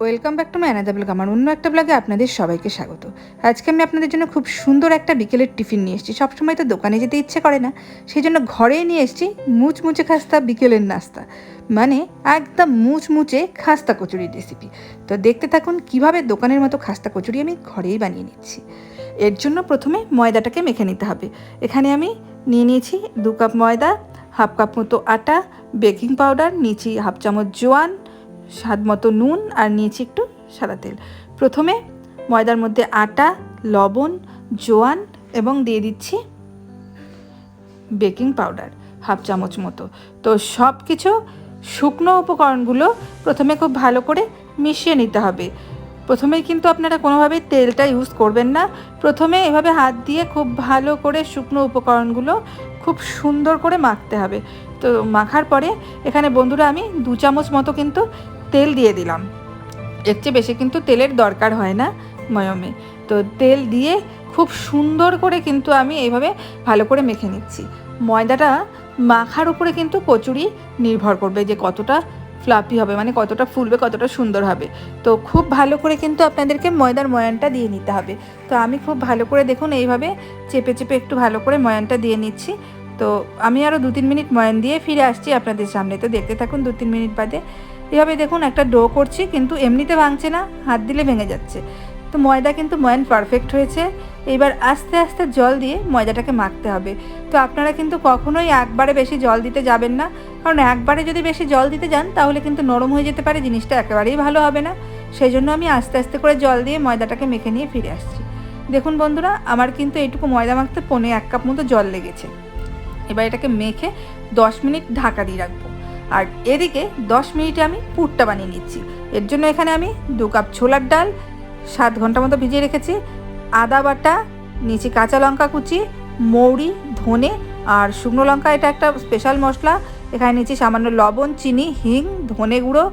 Welcome back to my another blog আমার অন্য একটা ব্লগে আপনাদের সবাইকে স্বাগত। আজকে আমি আপনাদের জন্য খুব সুন্দর একটা বিকেলের টিফিন নিয়ে এসেছি। সবসময় তো দোকানে যেতে ইচ্ছে করে না। সেই জন্য ঘরেই নিয়ে এসেছি মুচমুচে খাস্তা বিকেলের নাস্তা। মানে একদম মুচমুচে খাস্তা কচুরির রেসিপি তো দেখতে থাকুন কীভাবে দোকানের মতো খাস্তা কচুরি আমি ঘরেই বানিয়ে নিচ্ছি। এর জন্য প্রথমে ময়দাটাকে মেখে নিতে হবে। এখানে আমি নিয়ে নিয়েছি দু কাপ ময়দা, হাফ কাপ মতো আটা, বেকিং পাউডার, নিয়েছি হাফ চামচ জোয়ান স্বাদ মতো নুন আর নিয়েছি একটু সাদা তেল। প্রথমে ময়দার মধ্যে আটা, লবণ, জোয়ান এবং দিয়ে দিচ্ছি বেকিং পাউডার, হাফ চামচ মতো। তো সব কিছু শুকনো উপকরণগুলো প্রথমে খুব ভালো করে মিশিয়ে নিতে হবে। প্রথমে কিন্তু আপনারা কোনোভাবে তেলটা ইউজ করবেন না। প্রথমে এভাবে হাত দিয়ে খুব ভালো করে শুকনো উপকরণগুলো খুব সুন্দর করে মাখতে হবে। তো মাখার পরে এখানে বন্ধুরা আমি দু চামচ মতো কিন্তু তেল দিয়ে দিলাম। এর চেয়ে বেশি কিন্তু তেলের দরকার হয় না ময়মে। তো তেল দিয়ে খুব সুন্দর করে কিন্তু আমি এইভাবে ভালো করে মেখে নিচ্ছি। ময়দাটা মাখার উপরে কিন্তু কচুরি নির্ভর করবে যে কতটা ফ্লাপি হবে মানে কতটা ফুলবে, কতটা সুন্দর হবে। তো খুব ভালো করে কিন্তু আপনাদেরকে ময়দার ময়ানটা দিয়ে নিতে হবে। তো আমি খুব ভালো করে দেখুন এইভাবে চেপে চেপে একটু ভালো করে ময়ানটা দিয়ে নিচ্ছি। তো আমি আরও দু তিন মিনিট ময়ান দিয়ে ফিরে আসছি আপনাদের সামনে। তো দেখতে থাকুন দু তিন মিনিট বাদে এভাবে দেখুন, একটা ডো করছি, কিন্তু এমনিতে ভাঙছে না, হাত দিলে ভেঙে যাচ্ছে। তো ময়দা কিন্তু ময়ান পারফেক্ট হয়েছে। এবার আস্তে আস্তে জল দিয়ে ময়দাটাকে মাখতে হবে। তো আপনারা কিন্তু কখনোই একবারে বেশি জল দিতে যাবেন না, কারণ একবারে যদি বেশি জল দিতে যান, তাহলে কিন্তু নরম হয়ে যেতে পারে, জিনিসটা একেবারেই ভালো হবে না। সেই জন্য আমি আস্তে আস্তে করে জল দিয়ে ময়দাটাকে মেখে নিয়ে ফিরে আসছি। দেখুন বন্ধুরা, আমার কিন্তু এইটুকু ময়দা মাখতে পনে এক কাপ মতো জল লেগেছে। এবার এটাকে মেখে দশ মিনিট ঢাকা দিয়ে রাখব। আর এদিকে দশ মিনিটে আমি পুরটা বানিয়ে নিচ্ছি। এর জন্য এখানে আমি দু কাপ ছোলার ডাল, সাত ঘণ্টা মতো ভিজিয়ে রেখেছি, আদা বাটা, নিচে কাঁচা লঙ্কা কুচি, মৌরি, ধনে আর শুকনো লঙ্কা, এটা একটা স্পেশাল মশলা। এখানে নিচে সামান্য লবণ, চিনি, হিং, ধনে গুঁড়ো,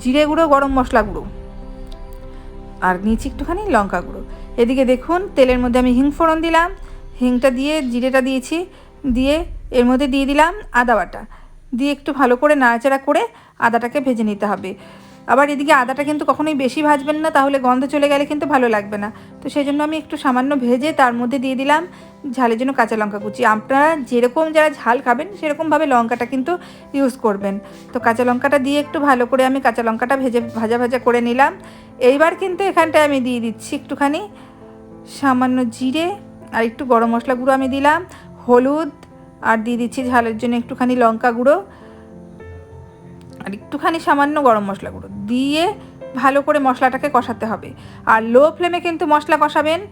জিরে গুঁড়ো, গরম মশলা গুঁড়ো। আর নিচে একটুখানি লঙ্কা গুঁড়ো। এদিকে দেখুন, তেলের মধ্যে আমি হিং ফোড়ন দিলাম। হিংটা দিয়ে, জিরেটা দিয়েছি, দিয়ে এর মধ্যে দিয়ে দিলাম আদা বাটা। দিয়ে একটু ভালো করে নাড়াচাড়া করে আদাটাকে ভেজে নিতে হবে। আবার এদিকে আদাটা কিন্তু কখনোই বেশি ভাজবেন না, তাহলে গন্ধ চলে গেলে কিন্তু ভালো লাগবে না। তো সেই জন্য আমি একটু সামান্য ভেজে তার মধ্যে দিয়ে দিলাম ঝালের জন্য কাঁচা লঙ্কা কুচি। আপনারা যেরকম যারা ঝাল খাবেন, সেরকমভাবে লঙ্কাটা কিন্তু ইউজ করবেন। তো কাঁচা লঙ্কাটা দিয়ে একটু ভালো করে আমি কাঁচা লঙ্কাটা ভেজে, ভাজা ভাজা করে নিলাম। এইবার কিন্তু এখানটায় আমি দিয়ে দিচ্ছি একটুখানি সামান্য জিরে আর একটু গরম মশলা গুঁড়ো আমি দিলাম, হলুদ আর দিয়ে দিচ্ছি ঝালের জন্য একটুখানি লঙ্কা গুঁড়ো আর একটুখানি সামান্য গরম মশলা গুঁড়ো। দিয়ে ভালো করে মশলাটাকে কষাতে হবে। আর লো ফ্লেমে কিন্তু মশলা কষাবেন।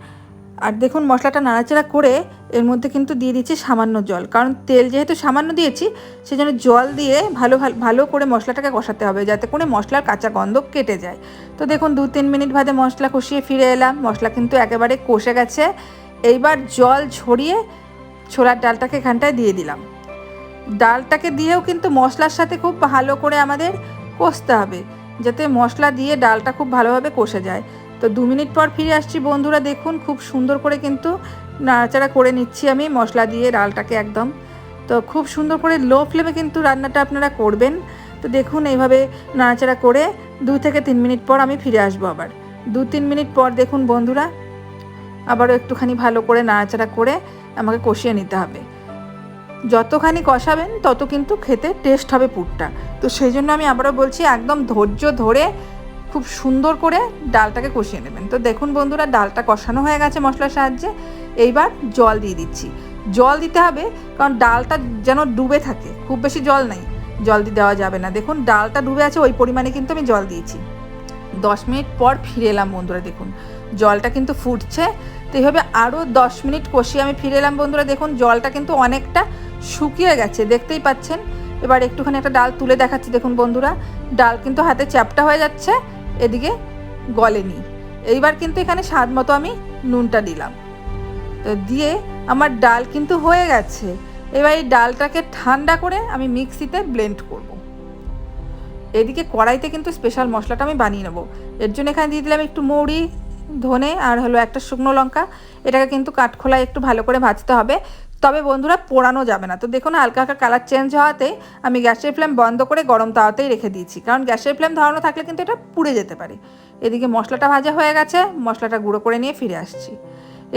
আর দেখুন মশলাটা নাড়াচাড়া করে এর মধ্যে কিন্তু দিয়ে দিচ্ছি সামান্য জল। কারণ তেল যেহেতু সামান্য দিয়েছি সেই জন্য জল দিয়ে ভালো ভালো করে মশলাটাকে কষাতে হবে যাতে করে মশলার কাঁচা গন্ধ কেটে যায়। তো দেখুন দু তিন মিনিট বাদে মশলা কষিয়ে ফিরে এলাম। মশলা কিন্তু একেবারে কষে গেছে। এইবার জল ঝরিয়ে ছোলার ডালটাকে এখানটায় দিয়ে দিলাম। ডালটাকে দিয়েও কিন্তু মশলার সাথে খুব ভালো করে আমাদের কষতে হবে, যাতে মশলা দিয়ে ডালটা খুব ভালোভাবে কষে যায়। তো দু মিনিট পর ফিরে আসছি বন্ধুরা, দেখুন খুব সুন্দর করে কিন্তু নাড়াচাড়া করে নিচ্ছি আমি মশলা দিয়ে ডালটাকে একদম। তো খুব সুন্দর করে লো ফ্লেমে কিন্তু রান্নাটা আপনারা করবেন। তো দেখুন এইভাবে নাড়াচাড়া করে দু থেকে তিন মিনিট পর আমি ফিরে আসব আবার। দু তিন মিনিট পর দেখুন বন্ধুরা, আবারও একটুখানি ভালো করে নাড়াচাড়া করে আমাকে কষিয়ে নিতে হবে। যতখানি কষাবেন, তত কিন্তু খেতে টেস্ট হবে পুরটা। তো সেই জন্য আমি আবারও বলছি, একদম ধৈর্য ধরে খুব সুন্দর করে ডালটাকে কষিয়ে নেবেন। তো দেখুন বন্ধুরা, ডালটা কষানো হয়ে গেছে মশলার সাহায্যে। এইবার জল দিয়ে দিচ্ছি। জল দিতে হবে কারণ ডালটা যেন ডুবে থাকে। খুব বেশি জল নেই। জল দিয়ে দেওয়া যাবে না। দেখুন, ডালটা ডুবে আছে, ওই পরিমাণে কিন্তু আমি জল দিয়েছি। দশ মিনিট পর ফিরে এলাম বন্ধুরা, দেখুন। জলটা কিন্তু ফুটছে। তো এইভাবে আরও দশ মিনিট কষিয়ে আমি ফিরে এলাম বন্ধুরা। দেখুন, জলটা কিন্তু অনেকটা শুকিয়ে গেছে, দেখতেই পাচ্ছেন। এবার একটুখানি একটা ডাল তুলে দেখাচ্ছি, দেখুন বন্ধুরা। ডাল কিন্তু হাতে চ্যাপটা হয়ে যাচ্ছে, এদিকে গলেনি। এইবার কিন্তু এখানে স্বাদ মতো আমি নুনটা দিলাম। তো দিয়ে আমার ডাল কিন্তু হয়ে গেছে। এবার এই ডালটাকে ঠান্ডা করে আমি মিক্সিতে ব্লেন্ড করব। এদিকে কড়াইতে কিন্তু স্পেশাল মশলাটা আমি বানিয়ে নেব। এর জন্য এখানে দিয়ে দিলাম একটু মৌরি ধনে আর হলো একটা শুকনো লঙ্কা, এটাকে কিন্তু কাঠখোলায় একটু ভালো করে ভাজতে হবে। তবে বন্ধুরা, পোড়ানো যাবে না। তো দেখুন, হালকা হালকা কালার চেঞ্জ হওয়াতেই আমি গ্যাসের ফ্লেম বন্ধ করে গরম তাওয়াতেই রেখে দিয়েছি। কারণ গ্যাসের ফ্লেম ধরানো থাকলে কিন্তু এটা পুড়ে যেতে পারে। এদিকে মশলাটা ভাজা হয়ে গেছে, মশলাটা গুঁড়ো করে নিয়ে ফিরে আসছি।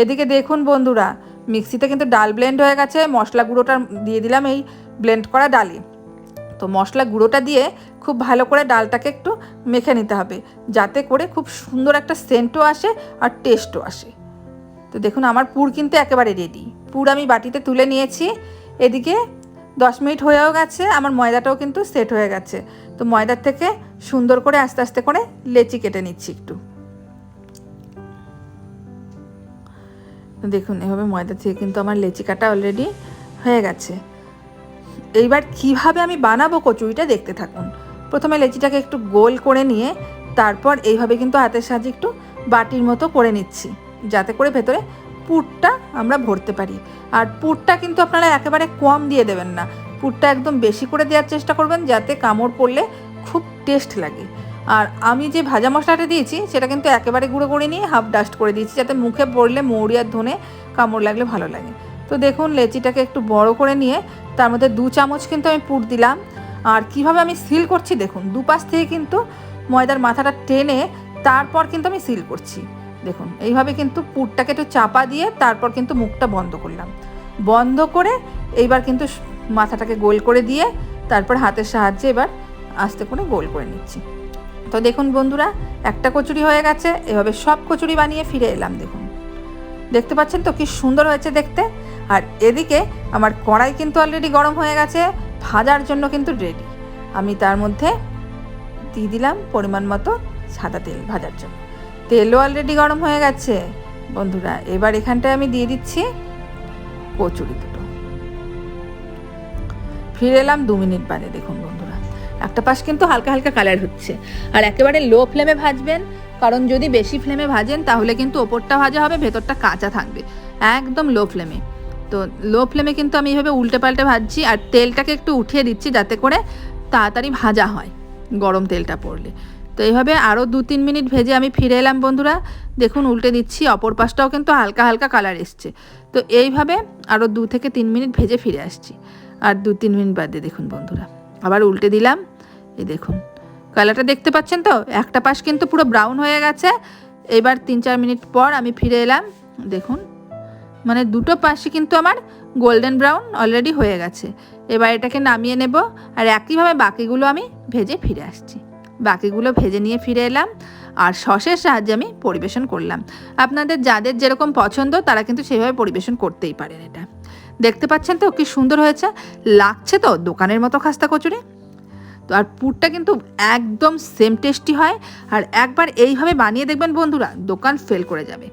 এদিকে দেখুন বন্ধুরা, মিক্সিতে কিন্তু ডাল ব্লেন্ড হয়ে গেছে। মশলা গুঁড়োটা দিয়ে দিলাম এই ব্লেন্ড করা ডালে। তো মশলা গুঁড়োটা দিয়ে খুব ভালো করে ডালটাকে একটু মেখে নিতে হবে, যাতে করে খুব সুন্দর একটা সেন্টও আসে আর টেস্টও আসে। তো দেখুন, আমার পুর কিন্তু একেবারে রেডি পুর আমি বাটিতে তুলে নিয়েছি। এদিকে দশ মিনিট হয়েও গেছে, আমার ময়দাটাও কিন্তু সেট হয়ে গেছে। তো ময়দার থেকে সুন্দর করে আস্তে আস্তে করে লেচি কেটে নিচ্ছি একটু। দেখুন, এভাবে ময়দা থেকে কিন্তু আমার লেচি কাটা অলরেডি হয়ে গেছে। এইবার কীভাবে আমি বানাবো কচুরিটা দেখতে থাকুন। প্রথমে লেচিটাকে একটু গোল করে নিয়ে, তারপর এইভাবে কিন্তু হাতের সাহায্যে একটু বাটির মতো করে নিচ্ছি, যাতে করে ভেতরে পুরটা আমরা ভরতে পারি। আর পুরটা কিন্তু আপনারা একেবারে কম দিয়ে দেবেন না। পুরটা একদম বেশি করে দেওয়ার চেষ্টা করবেন, যাতে কামড় পড়লে খুব টেস্ট লাগে। আর আমি যে ভাজা মশলাটা দিয়েছি, সেটা কিন্তু একেবারে গুঁড়ো করে নিয়ে হাফ ডাস্ট করে দিয়েছি, যাতে মুখে পড়লে মৌরি আর ধনে কামড় লাগলে ভালো লাগে। তো দেখুন, লেচিটাকে একটু বড় করে নিয়ে তার মধ্যে দু চামচ কিন্তু আমি পুর দিলাম। আর কীভাবে আমি সিল করছি দেখুন, দুপাশ থেকে কিন্তু ময়দার মাথাটা টেনে তারপর কিন্তু আমি সিল করছি। দেখুন, এইভাবে কিন্তু পুরটাকে একটু চাপা দিয়ে তারপর কিন্তু মুখটা বন্ধ করলাম। বন্ধ করে এইবার কিন্তু মাথাটাকে গোল করে দিয়ে তারপর হাতের সাহায্যে এবার আস্তে করে গোল করে নিচ্ছি। তো দেখুন বন্ধুরা, একটা কচুরি হয়ে গেছে, এভাবে সব কচুরি বানিয়ে ফিরে এলাম দেখুন। দেখতে পাচ্ছেন তো কি সুন্দর হয়েছে দেখতে? আর এদিকে আমার কড়াই কিন্তু অলরেডি গরম হয়ে গেছে, ভাজার জন্য কিন্তু রেডি আমি তার মধ্যে দিয়ে দিলাম পরিমাণ মতো সাদা তেল ভাজার জন্য। তেলও অলরেডি গরম হয়ে গেছে। বন্ধুরা, এবার এখানটায় আমি দিয়ে দিচ্ছি কচুরি দুটো। ফিরে এলাম দু মিনিট বাদে, দেখুন বন্ধুরা। একটা পাশ কিন্তু হালকা হালকা কালার হচ্ছে। আর একেবারে লো ফ্লেমে ভাজবেন, কারণ যদি বেশি ফ্লেমে ভাজেন, তাহলে কিন্তু ওপরটা ভাজা হবে, ভেতরটা কাঁচা থাকবে। একদম লো ফ্লেমে তো লো ফ্লেমে কিন্তু আমি এইভাবে উল্টে পাল্টে ভাজছি আর তেলটাকে একটু উঠিয়ে দিচ্ছি যাতে করে তাড়াতাড়ি ভাজা হয় গরম তেলটা পড়লে। তো এইভাবে আরও দু তিন মিনিট ভেজে আমি ফিরে এলাম বন্ধুরা। দেখুন উল্টে দিচ্ছি, অপর পাশটাও কিন্তু হালকা হালকা কালার এসছে। তো এইভাবে আরও দু থেকে তিন মিনিট ভেজে ফিরে আসছি। আর দু তিন মিনিট বাদে দেখুন বন্ধুরা, আবার উল্টে দিলাম। এই দেখুন কালারটা দেখতে পাচ্ছেন তো? একটা পাশ কিন্তু পুরো ব্রাউন হয়ে গেছে। এবার তিন চার মিনিট পর আমি ফিরে এলাম। দেখুন মানে দুটো পাশে কিন্তু আমার গোল্ডেন ব্রাউন অলরেডি হয়ে গেছে। এবার এটাকে নামিয়ে নেব আর একইভাবে বাকিগুলো আমি ভেজে ফিরে আসছি। বাকিগুলো ভেজে নিয়ে ফিরে এলাম আর সসের সাহায্যে আমি পরিবেশন করলাম। আপনাদের যাদের যেরকম পছন্দ তারা কিন্তু সেভাবে পরিবেশন করতেই পারেন এটা। দেখতে পাচ্ছেন তো কি সুন্দর হয়েছে? লাগছে তো দোকানের মতো খাস্তা কচুরি। তো আর পুরটা কিন্তু একদম সেম টেস্টি হয়। আর একবার এইভাবে বানিয়ে দেখবেন বন্ধুরা, দোকান ফেল করে যাবে।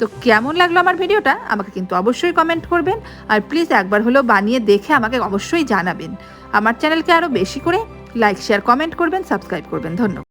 তো কেমন লাগল আমার ভিডিওটা? আমাকে কিন্তু অবশ্যই কমেন্ট করবেন। আর প্লিজ একবার হলেও বানিয়ে দেখে আমাকে অবশ্যই জানাবেন। আমার চ্যানেলকে আরও বেশি করে লাইক শেয়ার কমেন্ট করবেন সাবস্ক্রাইব করবেন। ধন্যবাদ।